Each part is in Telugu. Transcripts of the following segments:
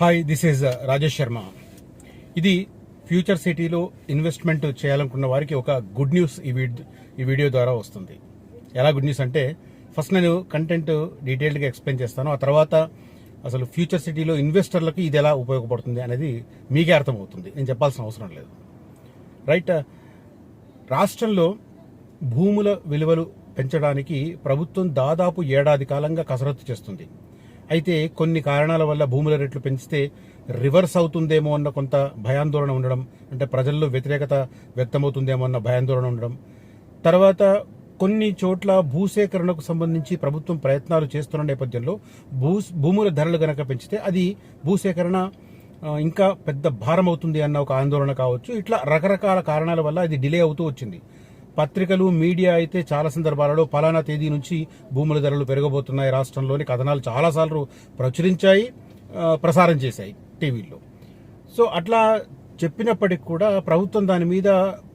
Hi this is Rajesh Sharma ఇది ఫ్యూచర్ సిటీలో ఇన్వెస్ట్మెంట్ చేయాలనుకున్న వారికి ఒక గుడ్ న్యూస్ ఈ ఈ వీడియో ద్వారా వస్తుంది. ఎలా గుడ్ న్యూస్ అంటే ఫస్ట్ నేను కంటెంట్ డీటెయిల్డ్గా ఎక్స్ప్లెయిన్ చేస్తాను. ఆ తర్వాత అసలు ఫ్యూచర్ సిటీలో ఇన్వెస్టర్లకు ఇది ఎలా ఉపయోగపడుతుంది అనేది మీకే అర్థమవుతుంది. నేను చెప్పాల్సిన అవసరం లేదు. రైట్ uh, రాష్ట్రంలో భూముల విలువలు పెంచడానికి ప్రభుత్వం దాదాపు ఏడాది కాలంగా కసరత్తు చేస్తుంది. అయితే కొన్ని కారణాల వల్ల భూముల రేట్లు పెంచితే రివర్స్ అవుతుందేమో అన్న కొంత భయాందోళన ఉండడం అంటే ప్రజల్లో వ్యతిరేకత వ్యక్తమవుతుందేమో అన్న భయాందోళన ఉండడం. తర్వాత కొన్ని చోట్ల భూసేకరణకు సంబంధించి ప్రభుత్వం ప్రయత్నాలు చేస్తున్న నేపథ్యంలో భూ భూముల ధరలు గనక పెంచితే అది భూసేకరణ ఇంకా పెద్ద భారం అవుతుంది అన్న ఒక ఆందోళన కావచ్చు. ఇట్లా రకరకాల కారణాల వల్ల ఇది డిలే అవుతూ వచ్చింది. పత్రికలు మీడియా అయితే చాలా సందర్భాలలో పలానా తేదీ నుంచి భూముల ధరలు పెరగబోతున్నాయి రాష్ట్రంలోని. కథనాలు చాలాసార్లు ప్రచురించాయి ప్రసారం చేశాయి టీవీల్లో. సో అట్లా చెప్పినప్పటికి కూడా ప్రభుత్వం దాని మీద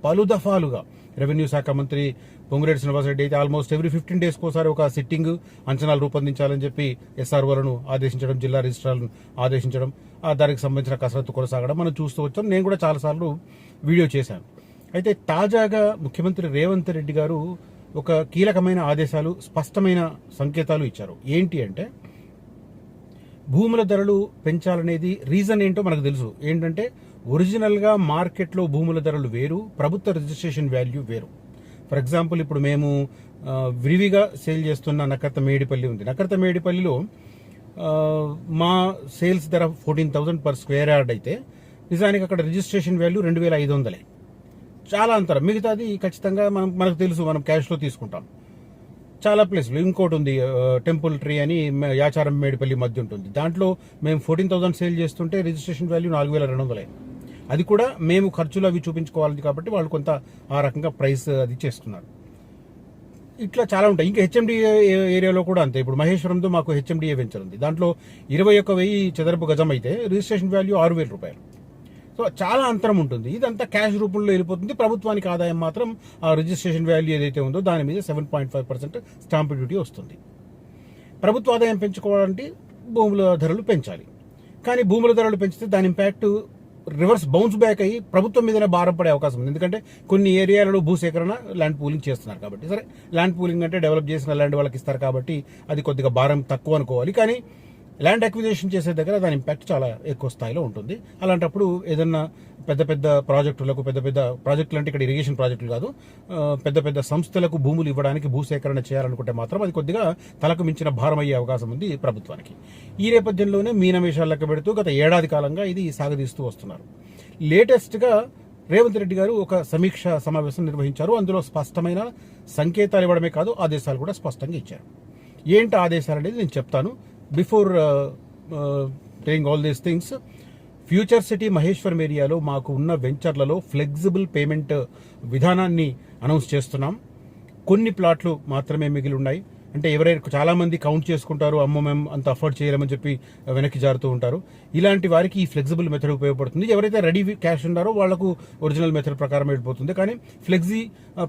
పలు దఫాలుగా రెవెన్యూ శాఖ మంత్రి పొంగిరెడ్డి శ్రీనివాసరెడ్డి అయితే ఆల్మోస్ట్ ఎవ్రీ ఫిఫ్టీన్ డేస్కి ఒకసారి ఒక సిట్టింగ్ అంచనాలు రూపొందించాలని చెప్పి ఎస్ఆర్ఓలను ఆదేశించడం జిల్లా రిజిస్ట్రార్లను ఆదేశించడం ఆ దానికి సంబంధించిన కసరత్తు కొనసాగడం మనం చూస్తూ వచ్చాం. నేను కూడా చాలాసార్లు వీడియో చేశాను. అయితే తాజాగా ముఖ్యమంత్రి రేవంత్ రెడ్డి గారు ఒక కీలకమైన ఆదేశాలు స్పష్టమైన సంకేతాలు ఇచ్చారు. ఏంటి అంటే భూముల ధరలు పెంచాలనేది రీజన్ ఏంటో మనకు తెలుసు. ఏంటంటే ఒరిజినల్గా మార్కెట్లో భూముల ధరలు వేరు ప్రభుత్వ రిజిస్ట్రేషన్ వాల్యూ వేరు. ఫర్ ఎగ్జాంపుల్ ఇప్పుడు మేము విరివిగా సేల్ చేస్తున్న నకర్త మేడిపల్లి ఉంది. నకర్త మేడిపల్లిలో మా సేల్స్ ధర fourteen thousand per square yard అయితే నిజానికి అక్కడ రిజిస్ట్రేషన్ వాల్యూ రెండు వేల ఐదు వందలే. చాలా అంతరం. మిగతాది ఖచ్చితంగా మనం మనకు తెలుసు మనం క్యాష్లో తీసుకుంటాం. చాలా ప్లేస్లు ఇంకోటి ఉంది టెంపుల్ ట్రీ అని యాచారం మేడిపల్లి మధ్య ఉంటుంది. దాంట్లో మేము ఫోర్టీన్ థౌసండ్ సేల్ చేస్తుంటే రిజిస్ట్రేషన్ వాల్యూ నాలుగు వేల రెండు వందలే. అది కూడా మేము ఖర్చులు అవి చూపించుకోవాలి కాబట్టి వాళ్ళు కొంత ఆ రకంగా ప్రైస్ అది చేస్తున్నారు. ఇట్లా చాలా ఉంటాయి. ఇంకా హెచ్ఎండి ఏరియాలో కూడా అంతే. ఇప్పుడు మహేశ్వరంతో మాకు హెచ్ఎండిఏ వెంచర్ ఉంది. దాంట్లో ఇరవై ఒక్క వెయ్యి చదరపు గజం అయితే రిజిస్ట్రేషన్ వాల్యూ ఆరు వేల రూపాయలు. సో చాలా అంతరం ఉంటుంది. ఇదంతా క్యాష్ రూపంలో వెళ్ళిపోతుంది. ప్రభుత్వానికి ఆదాయం మాత్రం ఆ రిజిస్ట్రేషన్ వాల్యూ ఏదైతే ఉందో దాని మీద seven point five percent stamp duty వస్తుంది. ప్రభుత్వ ఆదాయం పెంచుకోవాలంటే భూముల ధరలు పెంచాలి. కానీ భూముల ధరలు పెంచితే దాని ఇంపాక్ట్ రివర్స్ బౌన్స్ బ్యాక్ అయ్యి ప్రభుత్వం మీదనే భారం పడే అవకాశం ఉంది. ఎందుకంటే కొన్ని ఏరియాలలో భూసేకరణ ల్యాండ్ పూలింగ్ చేస్తున్నారు కాబట్టి. సరే ల్యాండ్ పూలింగ్ అంటే డెవలప్ చేసిన ల్యాండ్ వాళ్ళకి ఇస్తారు కాబట్టి అది కొద్దిగా భారం తక్కువ అనుకోవాలి. కానీ ల్యాండ్ అక్విజిషన్ చేసే దగ్గర దాని ఇంపాక్ట్ చాలా ఎక్కువ స్థాయిలో ఉంటుంది. అలాంటప్పుడు ఏదన్నా పెద్ద పెద్ద ప్రాజెక్టులకు పెద్ద పెద్ద ప్రాజెక్టులు అంటే ఇక్కడ ఇరిగేషన్ ప్రాజెక్టులు కాదు పెద్ద పెద్ద సంస్థలకు భూములు ఇవ్వడానికి భూసేకరణ చేయాలనుకుంటే మాత్రం అది కొద్దిగా తలకు మించిన భారం అయ్యే అవకాశం ఉంది ప్రభుత్వానికి. ఈ నేపథ్యంలోనే మీనమేషాలు లెక్క పెడుతూ గత ఏడాది కాలంగా ఇది సాగదీస్తూ వస్తున్నారు. లేటెస్ట్గా రేవంత్ రెడ్డి గారు ఒక సమీక్ష సమావేశం నిర్వహించారు. అందులో స్పష్టమైన సంకేతాలు ఇవ్వడమే కాదు ఆదేశాలు కూడా స్పష్టంగా ఇచ్చారు. ఏంటి ఆదేశాలు అనేది నేను చెప్తాను. Before uh, uh, taking all these things future city Maheshwaram ఏరియాలో మాకు ఉన్న వెంచర్లలో ఫ్లెక్సిబుల్ పేమెంట్ uh, విధానాన్ని అనౌన్స్ చేస్తున్నాం. కొన్ని ప్లాట్లు మాత్రమే మిగిలి ఉన్నాయి. అంటే ఎవరైనా చాలామంది కౌంట్ చేసుకుంటారు అమ్మో మేము అంత అఫోర్డ్ చేయలేమని చెప్పి వెనక్కి జారుతూ ఉంటారు. ఇలాంటి వారికి ఈ ఫ్లెక్సిబుల్ మెథడ్ ఉపయోగపడుతుంది. ఎవరైతే రెడీ క్యాష్ ఉన్నారో వాళ్ళకు ఒరిజినల్ మెథడ్ ప్రకారం వెళ్ళిపోతుంది. కానీ ఫ్లెక్సీ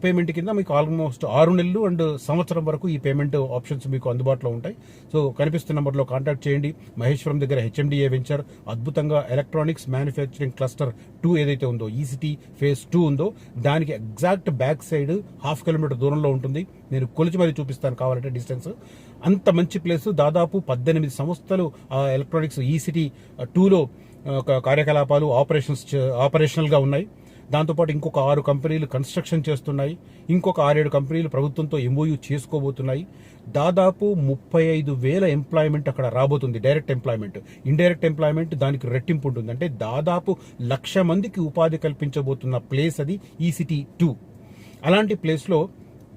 పేమెంట్ కింద మీకు ఆల్మోస్ట్ ఆరు నెలలు అండ్ సంవత్సరం వరకు ఈ పేమెంట్ ఆప్షన్స్ మీకు అందుబాటులో ఉంటాయి. సో కనిపిస్తున్న నెంబర్లో కాంటాక్ట్ చేయండి. మహేశ్వరం దగ్గర హెచ్ఎండిఏ వెంచర్ అద్భుతంగా ఎలక్ట్రానిక్స్ మ్యానుఫ్యాక్చరింగ్ క్లస్టర్ టూ ఏదైతే ఉందో ఈసిటీ ఫేజ్ టూ ఉందో దానికి exact back side half kilometre దూరంలో ఉంటుంది. నేను కొలిచి మరీ చూపిస్తాను కావాలంటే డిస్టెన్స్. అంత మంచి ప్లేస్. దాదాపు పద్దెనిమిది సంస్థలు ఆ ఎలక్ట్రానిక్స్ ఈసిటీ టూలో కార్యకలాపాలు ఆపరేషన్స్ ఆపరేషనల్గా ఉన్నాయి. దాంతోపాటు ఇంకొక ఆరు కంపెనీలు కన్స్ట్రక్షన్ చేస్తున్నాయి. ఇంకొక ఆరేడు కంపెనీలు ప్రభుత్వంతో ఎంఓయూ చేసుకోబోతున్నాయి. దాదాపు ముప్పై ఐదు వేల ఎంప్లాయ్మెంట్ అక్కడ రాబోతుంది. డైరెక్ట్ ఎంప్లాయ్మెంట్ ఇండైరెక్ట్ ఎంప్లాయ్మెంట్ దానికి రెట్టింపు ఉంటుంది. అంటే దాదాపు లక్ష మందికి ఉపాధి కల్పించబోతున్న ప్లేస్ అది ఈ సిటీ టూ. అలాంటి ప్లేస్లో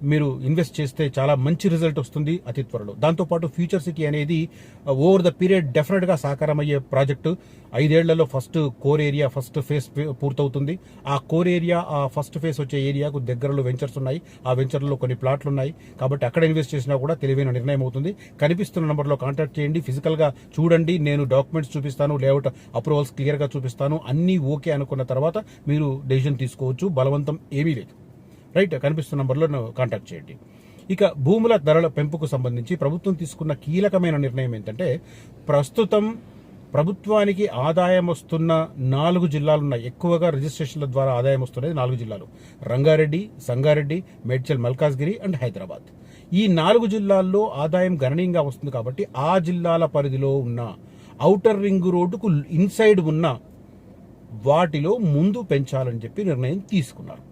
మీరు ఇన్వెస్ట్ చేస్తే చాలా మంచి రిజల్ట్ వస్తుంది అతి త్వరలో. దాంతోపాటు ఫ్యూచర్ సిటీ అనేది ఓవర్ ద పీరియడ్ డెఫినెట్గా సాకారం అయ్యే project ఐదేళ్ళలో first core area first phase పూర్తవుతుంది. ఆ కోర్ ఏరియా ఆ ఫస్ట్ ఫేజ్ వచ్చే ఏరియాకు దగ్గరలో వెంచర్స్ ఉన్నాయి. ఆ వెంచర్లో కొన్ని ప్లాట్లు ఉన్నాయి. కాబట్టి అక్కడ ఇన్వెస్ట్ చేసినా కూడా తెలివైన నిర్ణయం అవుతుంది. కనిపిస్తున్న నెంబర్లో కాంటాక్ట్ చేయండి. ఫిజికల్గా చూడండి. నేను డాక్యుమెంట్స్ చూపిస్తాను. లేఅవుట్ అప్రూవల్స్ క్లియర్గా చూపిస్తాను. అన్నీ ఓకే అనుకున్న తర్వాత మీరు డెసిషన్ తీసుకోవచ్చు. బలవంతం ఏమీ లేదు. రైట్ కనిపిస్తున్న నంబర్లో కాంటాక్ట్ చేయండి. ఇక భూముల ధరల పెంపుకు సంబంధించి ప్రభుత్వం తీసుకున్న కీలకమైన నిర్ణయం ఏంటంటే ప్రస్తుతం ప్రభుత్వానికి ఆదాయం వస్తున్న నాలుగు జిల్లాలు ఉన్నాయి ఎక్కువగా రిజిస్ట్రేషన్ల ద్వారా ఆదాయం వస్తున్నది నాలుగు జిల్లాలు. రంగారెడ్డి సంగారెడ్డి మేడ్చల్ మల్కాజ్గిరి అండ్ హైదరాబాద్. ఈ నాలుగు జిల్లాల్లో ఆదాయం గణనీయంగా వస్తుంది కాబట్టి ఆ జిల్లాల పరిధిలో ఉన్న ఔటర్ రింగ్ రోడ్డుకు ఇన్సైడ్ ఉన్న వాటిలో ముందు పెంచాలని చెప్పి నిర్ణయం తీసుకున్నారు.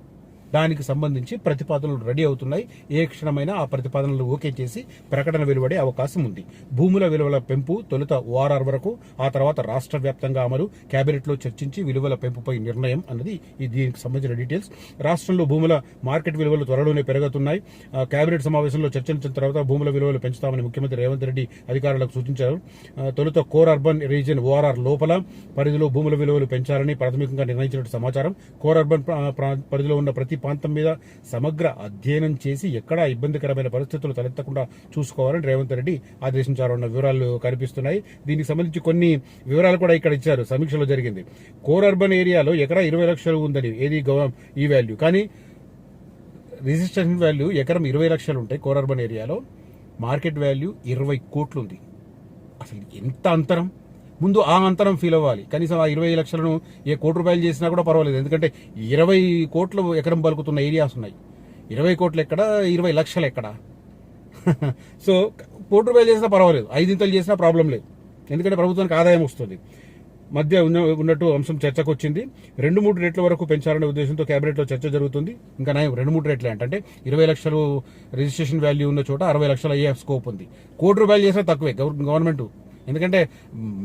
దానికి సంబంధించి ప్రతిపాదనలు రెడీ అవుతున్నాయి. ఏ క్షణమైనా ఆ ప్రతిపాదనలు ఓకే చేసి ప్రకటన వెలువడే అవకాశం ఉంది. భూముల విలువల పెంపు తొలుత ఓఆర్ఆర్ వరకు ఆ తర్వాత రాష్ట్ర వ్యాప్తంగా అమలు కేబినెట్లో చర్చించి విలువల పెంపుపై నిర్ణయం అన్నది ఈ దీనికి సంబంధించిన డీటెయిల్స్. రాష్ట్రంలో భూముల మార్కెట్ విలువలు త్వరలోనే పెరుగుతున్నాయి. ఆ, కేబినెట్ సమావేశంలో చర్చించిన తర్వాత భూముల విలువలు పెంచుతామని ముఖ్యమంత్రి రేవంత్ రెడ్డి అధికారులకు సూచించారు. తొలుత కోర్ అర్బన్ రీజియన్ ఓఆర్ఆర్ లోపల పరిధిలో భూముల విలువలు పెంచాలని ప్రాథమికంగా నిర్ణయించినట్టు సమాచారం. కోర్ అర్బన్ ప్రా- పరిధిలో ఉన్న ప్రతి ప్రాంతం మీద సమగ్ర అధ్యయనం చేసి ఎక్కడా ఇబ్బందికరమైన పరిస్థితులు తలెత్తకుండా చూసుకోవాలని రేవంత్ రెడ్డి ఆదేశించారన్న వివరాలు కనిపిస్తున్నాయి. దీనికి సంబంధించి కొన్ని వివరాలు కూడా ఇక్కడ ఇచ్చారు. సమీక్షలో జరిగింది. కోర్ అర్బన్ ఏరియాలో ఎకరా ఇరవై లక్షలు ఉందని ఏది ఈ వాల్యూ. కానీ రిజిస్ట్రేషన్ వాల్యూ ఎకరం ఇరవై లక్షలు ఉంటాయి కోర్ అర్బన్ ఏరియాలో. మార్కెట్ వాల్యూ ఇరవై కోట్లు ఉంది. అసలు ఎంత అంతరం? ముందు ఆ అంతరం ఫీల్ అవ్వాలి. కనీసం ఆ ఇరవై లక్షలను ఏ కోటి రూపాయలు చేసినా కూడా పర్వాలేదు. ఎందుకంటే ఇరవై కోట్లు ఎకరం పలుకుతున్న ఏరియాస్ ఉన్నాయి. ఇరవై కోట్లు ఎక్కడ? ఇరవై లక్షలు ఎక్కడ? సో కోటి రూపాయలు చేసినా పర్వాలేదు. ఐదింతలు చేసినా ప్రాబ్లం లేదు. ఎందుకంటే ప్రభుత్వానికి ఆదాయం వస్తుంది. మధ్య ఉన్న ఉన్నట్టు అంశం చర్చకు వచ్చింది రెండు మూడు రేట్ల వరకు పెంచాలనే ఉద్దేశంతో కేబినెట్లో చర్చ జరుగుతుంది. ఇంకా నయం రెండు మూడు రేట్లే అంటే ఇరవై లక్షలు రిజిస్ట్రేషన్ వాల్యూ ఉన్న చోట అరవై లక్షలు అయ్యే స్కోప్ ఉంది. కోటి రూపాయలు చేసినా తక్కువే. గవర్నమెంట్ ఎందుకంటే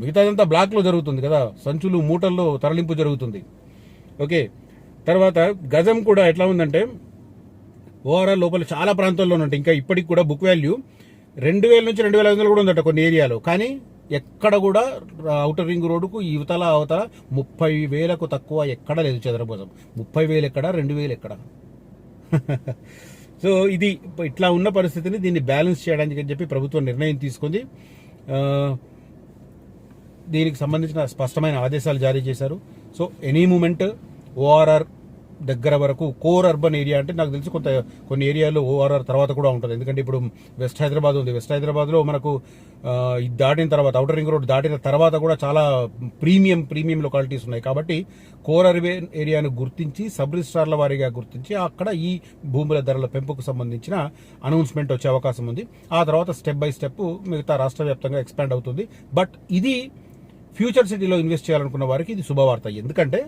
మిగతాదంతా బ్లాక్లో జరుగుతుంది కదా. సంచులు మూటల్లో తరలింపు జరుగుతుంది. ఓకే. తర్వాత గజం కూడా ఎట్లా ఉందంటే ఓవరాల్ లోపల చాలా ప్రాంతాల్లో ఉన్నట్టు ఇంకా ఇప్పటికి కూడా బుక్ వాల్యూ రెండు వేల నుంచి రెండు వేల ఐదు వందలు కూడా ఉందట కొన్ని ఏరియాలో. కానీ ఎక్కడ కూడా అవుటర్ రింగ్ రోడ్డుకు యువతల అవతల ముప్పై వేలకు తక్కువ ఎక్కడ లేదు చదరభుజం ముప్పై వేలు ఎక్కడ రెండు వేలు ఎక్కడ. సో ఇది ఇట్లా ఉన్న పరిస్థితిని దీన్ని బ్యాలెన్స్ చేయడానికి అని చెప్పి ప్రభుత్వం నిర్ణయం తీసుకుంది. దీనికి సంబంధించిన స్పష్టమైన ఆదేశాలు జారీ చేశారు. సో ఎనీ మూమెంట్ ఓఆర్ఆర్ దగ్గర వరకు కోర్ అర్బన్ ఏరియా అంటే నాకు తెలిసి కొంత కొన్ని ఏరియాలో ఓఆర్ఆర్ తర్వాత కూడా ఉంటుంది. ఎందుకంటే ఇప్పుడు వెస్ట్ హైదరాబాద్ ఉంది. వెస్ట్ హైదరాబాద్లో మనకు ఇది దాటిన తర్వాత అవుటర్ రింగ్ రోడ్ దాటిన తర్వాత కూడా చాలా ప్రీమియం ప్రీమియం లొకాలిటీస్ ఉన్నాయి. కాబట్టి కోర్ అర్బన్ ఏరియాను గుర్తించి సబ్ రిజిస్ట్రార్ల వారీగా గుర్తించి అక్కడ ఈ భూముల ధరల పెంపుకు సంబంధించిన అనౌన్స్మెంట్ వచ్చే అవకాశం ఉంది. ఆ తర్వాత స్టెప్ బై స్టెప్ మిగతా రాష్ట్ర వ్యాప్తంగా ఎక్స్పాండ్ అవుతుంది. బట్ ఇది ఫ్యూచర్ సిటీలో ఇన్వెస్ట్ చేయాలనుకున్న వారికి ఇది శుభవార్త. ఎందుకంటే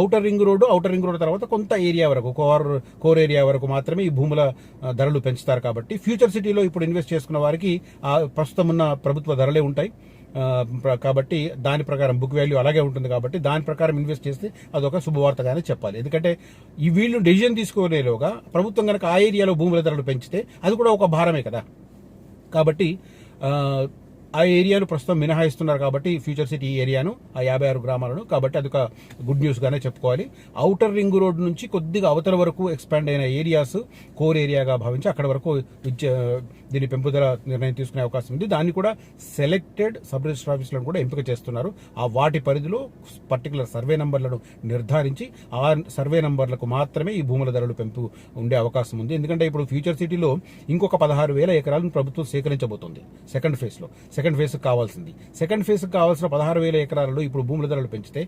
outer ring road outer ring road తర్వాత కొంత ఏరియా వరకు కోర్ కోర్ ఏరియా వరకు మాత్రమే ఈ భూముల ధరలు పెంచుతారు కాబట్టి ఫ్యూచర్ సిటీలో ఇప్పుడు ఇన్వెస్ట్ చేసుకున్న వారికి ప్రస్తుతం ఉన్న ప్రభుత్వ ధరలే ఉంటాయి. కాబట్టి దాని ప్రకారం బుక్ వాల్యూ అలాగే ఉంటుంది కాబట్టి దాని ప్రకారం ఇన్వెస్ట్ చేస్తే అదొక శుభవార్తగానే చెప్పాలి. ఎందుకంటే ఈ వీళ్ళు డెసిజన్ తీసుకునేలోగా ప్రభుత్వం కనుక ఆ ఏరియాలో భూముల ధరలు పెంచితే అది కూడా ఒక భారమే కదా. కాబట్టి ఆ, ఏరియాను ప్రస్తుతం మినహాయిస్తున్నారు కాబట్టి ఫ్యూచర్ సిటీ ఏరియాను ఆ యాభై ఆరు గ్రామాలను. కాబట్టి అది ఒక గుడ్ న్యూస్గానే చెప్పుకోవాలి. అవుటర్ రింగ్ రోడ్ నుంచి కొద్దిగా అవతల వరకు ఎక్స్పాండ్ అయిన ఏరియాస్ కోర్ ఏరియాగా భావించి అక్కడ వరకు దీని పెంపుదల నిర్ణయం తీసుకునే అవకాశం ఉంది. దాన్ని కూడా సెలెక్టెడ్ సబ్ రిజిస్టర్ ఆఫీసులను కూడా ఎంపిక చేస్తున్నారు. ఆ వాటి పరిధిలో పర్టికులర్ సర్వే నంబర్లను నిర్ధారించి ఆ సర్వే నంబర్లకు మాత్రమే ఈ భూముల ధరలు పెంపు ఉండే అవకాశం ఉంది. ఎందుకంటే ఇప్పుడు ఫ్యూచర్ సిటీలో ఇంకొక పదహారు వేల ఎకరాలను ప్రభుత్వం సేకరించబోతోంది సెకండ్ ఫేజ్లో. సెకండ్ ఫేజ్ కావాల్సింది. సెకండ్ ఫేజ్ కావాల్సిన పదహారు వేల ఎకరాలలో ఇప్పుడు భూముల ధరలు పెంచితే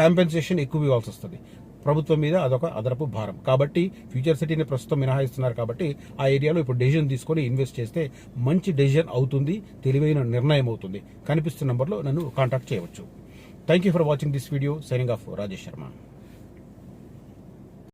కాంపెన్సేషన్ ఎక్కువ ఇవ్వాల్సి వస్తుంది. ప్రభుత్వం మీద అదొక అదనపు భారం. కాబట్టి ఫ్యూచర్ సిటీని ప్రస్తుతం మినహాయిస్తున్నారు కాబట్టి ఆ ఏరియాలో ఇప్పుడు డెసిజన్ తీసుకొని ఇన్వెస్ట్ చేస్తే మంచి డెసిజన్ అవుతుంది తెలివైన నిర్ణయం అవుతుంది. కనిపిస్తున్న నెంబర్లో నన్ను కాంటాక్ట్ చేయవచ్చు. Thank you for watching this video signing off Rajesh Sharma